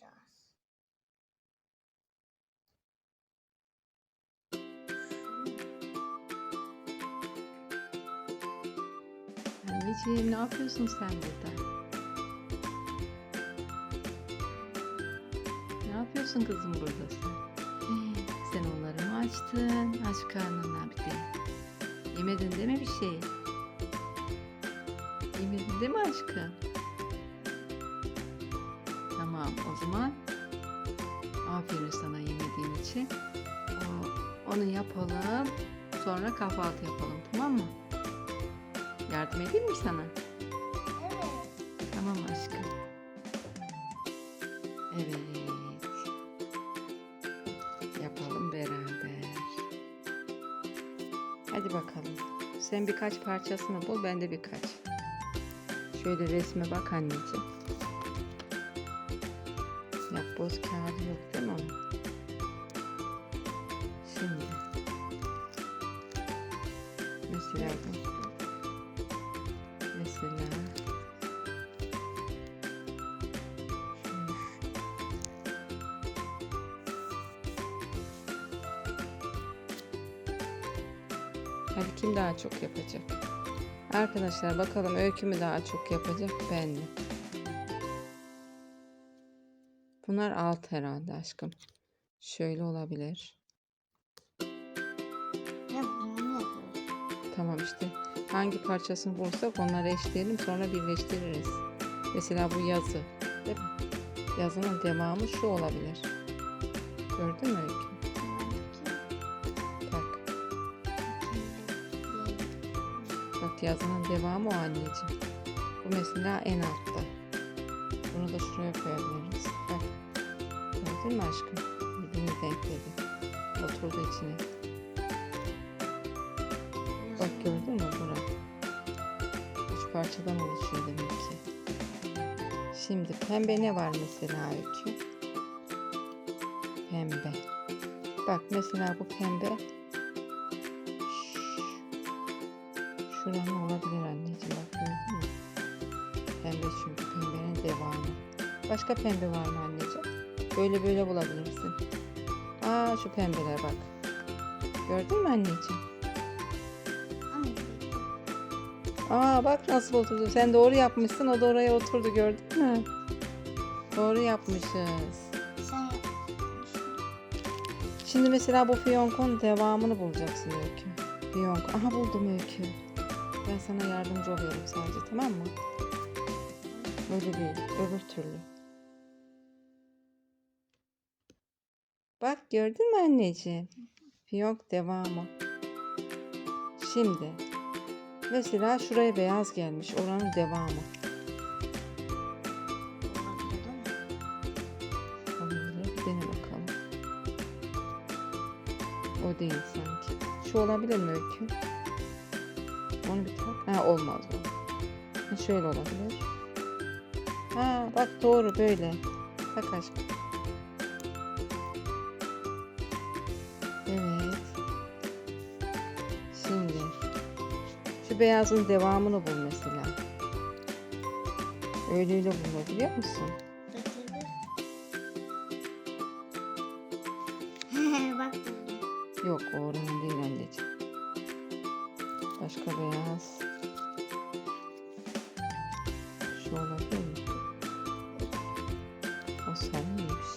Takacağız? Anneciğim ne yapıyorsun sen burada? Ne yapıyorsun kızım burada sen? Hii, Sen onları mı açtın? Aç karnına bir de. Yemedin değil mi bir şey? Yemedin değil mi aşkım? Zaman aferin sana yemediğin için. Onu yapalım. Sonra kahvaltı yapalım tamam mı? Yardım edeyim mi sana? Evet. Tamam aşkım. Evet. Yapalım beraber. Hadi bakalım. Sen birkaç parçasını bul, ben de birkaç. Şöyle resme bak anneciğim. Yapboz kağıdı yok değil mi? Şimdi. Mesela bu. Mesela. Hadi kim daha çok yapacak? Arkadaşlar bakalım öykü mü daha çok yapacak ben mi? Bunlar alt herhalde aşkım. Şöyle olabilir. Tamam işte hangi parçasını bulursak onları eşleyelim sonra birleştiririz. Mesela bu yazı. Değil mi? Yazının devamı şu olabilir. Gördün mü öykü? Bak. Bak yazının devamı o anneciğim. Bu mesela en altta. Bunu da şuraya koyabiliriz. Bak. Gördün mü aşkım? Birbirini denkledi. Oturdu içine. Bak gördün mü bura? Üç parçadan oluşuyor demek ki. Şimdi pembe ne var mesela öykü? Pembe. Bak mesela bu pembe. Şuranın olabilir anneciğim bak gördün mü? Pembe çünkü pembenin devamı. Başka pembe var mı anneciğim? Böyle böyle bulabilirsin. Aa şu pembeler bak. Gördün mü anneciğim? Aa bak nasıl oturdu. Sen doğru yapmışsın. O da oraya oturdu gördün mü? Doğru yapmışız. Şimdi mesela bu fiyonkun devamını bulacaksın Öykü. Fiyonk. Aha buldum Öykü. Ben sana yardımcı oluyorum sadece tamam mı? Öyle değil. Öbür türlü. Bak gördün mü anneciğim? Fiyonk devamı. Şimdi mesela şuraya beyaz gelmiş. Oranın devamı. Dene bakalım. O değil sanki. Şu olabilir mi Öykü? Onu bir tak. Ha olmaz o. Şöyle olabilir. Ha bak doğru böyle. Tak aşkım. Şu beyazın devamını bul mesela. Öyle öyle bulma biliyor musun? Bak. Yok oranın değil anneciğim. Başka beyaz. Şu olabilir mi? O sarı neymiş?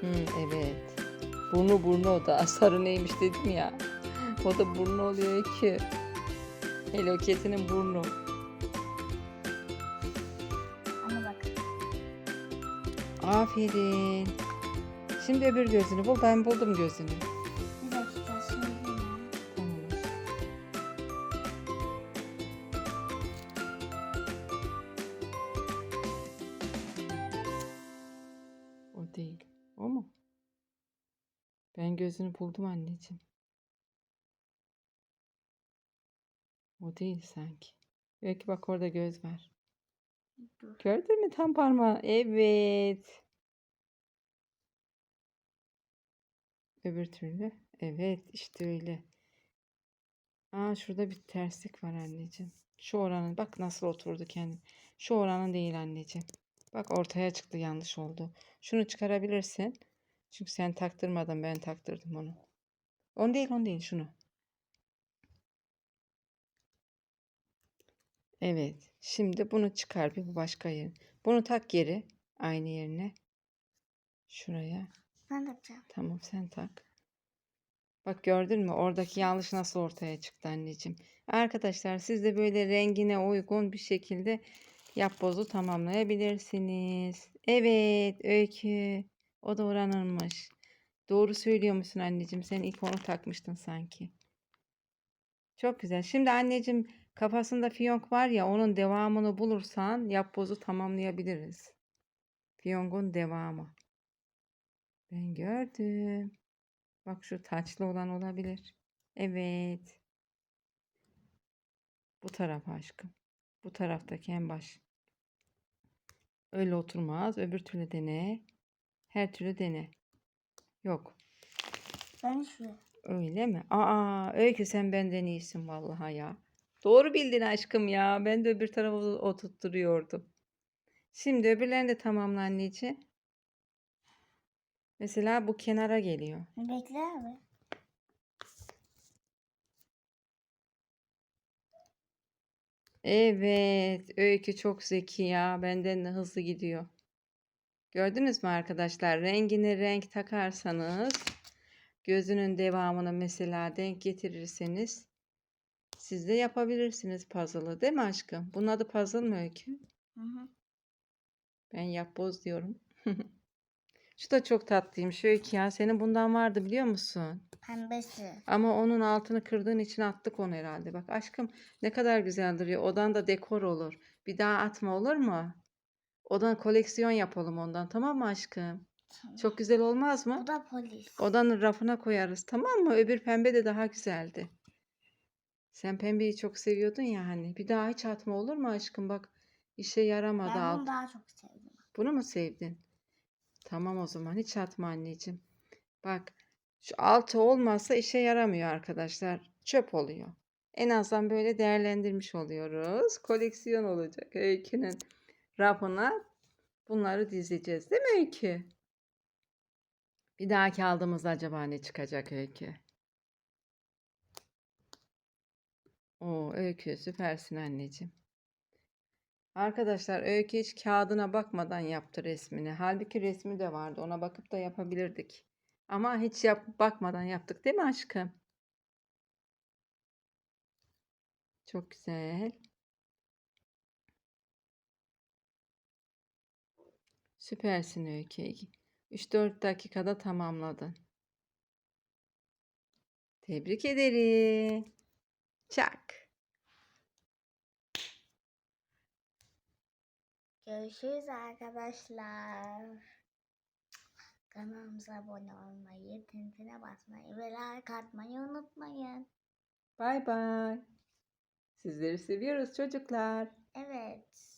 Hı, evet. Burnu burnu o da. Sarı neymiş dedim ya. O da burnu oluyor ki. Hello Kitty'nin burnu. Ama bak. Aferin. Şimdi öbür gözünü bul. Ben buldum gözünü. Bir dakika şimdi? Tamam. O değil. O mu? Ben gözünü buldum anneciğim. O değil sanki. Belki bak orada göz var. Dur. Gördün mü tam parmağı? Evet. Öbür türlü. Evet işte öyle. Aa şurada bir terslik var anneciğim. Şu oranın bak nasıl oturdu kendi. Şu oranın değil anneciğim. Bak ortaya çıktı yanlış oldu. Şunu çıkarabilirsin. Çünkü sen taktırmadın ben taktırdım onu. On değil on değil şunu. Evet. Şimdi bunu çıkar bir bu başka yer. Bunu tak geri. Aynı yerine. Şuraya. Ben de yapacağım. Tamam sen tak. Bak gördün mü? Oradaki yanlış nasıl ortaya çıktı anneciğim. Arkadaşlar siz de böyle rengine uygun bir şekilde yapbozu tamamlayabilirsiniz. Evet Öykü. O da oranılmış. Doğru söylüyor musun anneciğim? Sen ilk onu takmıştın sanki. Çok güzel. Şimdi anneciğim kafasında fiyonk var ya onun devamını bulursan yapbozu tamamlayabiliriz. Fiyonkun devamı. Ben gördüm. Bak şu taçlı olan olabilir. Evet. Bu taraf aşkım. Bu taraftaki en baş. Öyle oturmaz. Öbür türlü dene. Her türlü dene. Yok. Ben şu. Öyle mi? Aa, Öykü sen benden iyisin vallahi ya. Doğru bildin aşkım ya. Ben de öbür tarafa oturtturuyordum. Şimdi öbürlerini de tamamla anneciğim. Mesela bu kenara geliyor. Bekle abi. Evet, Öykü çok zeki ya. Benden de hızlı gidiyor. Gördünüz mü arkadaşlar? Rengine renk takarsanız, gözünün devamını mesela denk getirirseniz siz de yapabilirsiniz puzzle'ı. Değil mi aşkım? Bunun adı puzzle mı Öykü? Hı hı. Ben yapboz diyorum. Şu da çok tatlıymış Öykü ya. Senin bundan vardı biliyor musun? Pembesi. Ama onun altını kırdığın için attık onu herhalde. Bak aşkım ne kadar güzel duruyor. Odan da dekor olur. Bir daha atma olur mu? Odan koleksiyon yapalım ondan tamam mı aşkım? Tamam. Çok güzel olmaz mı? Bu da polis. Odanın rafına koyarız tamam mı? Öbür pembe de daha güzeldi. Sen pembeyi çok seviyordun ya hani. Bir daha hiç atma olur mu aşkım? Bak işe yaramadı Ben alt. bunu daha çok sevdim. Bunu mu sevdin? Tamam o zaman hiç atma anneciğim. Bak şu altı olmazsa işe yaramıyor arkadaşlar. Çöp oluyor. En azından böyle değerlendirmiş oluyoruz. Koleksiyon olacak. Öykünün rafına bunları dizeceğiz. Değil mi Öykü? Bir dahaki aldığımızda acaba ne çıkacak Öykü? Oo Öykü süpersin anneciğim. Arkadaşlar Öykü hiç kağıdına bakmadan yaptı resmini. Halbuki resmi de vardı. Ona bakıp da yapabilirdik. Ama hiç yap bakmadan yaptık değil mi aşkım? Çok güzel. Süpersin Öykü. 3-4 dakikada tamamladın. Tebrik ederim. Çak. Görüşürüz arkadaşlar. Kanalımıza abone olmayı, tintine basmayı ve like atmayı unutmayın. Bay bay. Sizleri seviyoruz çocuklar. Evet.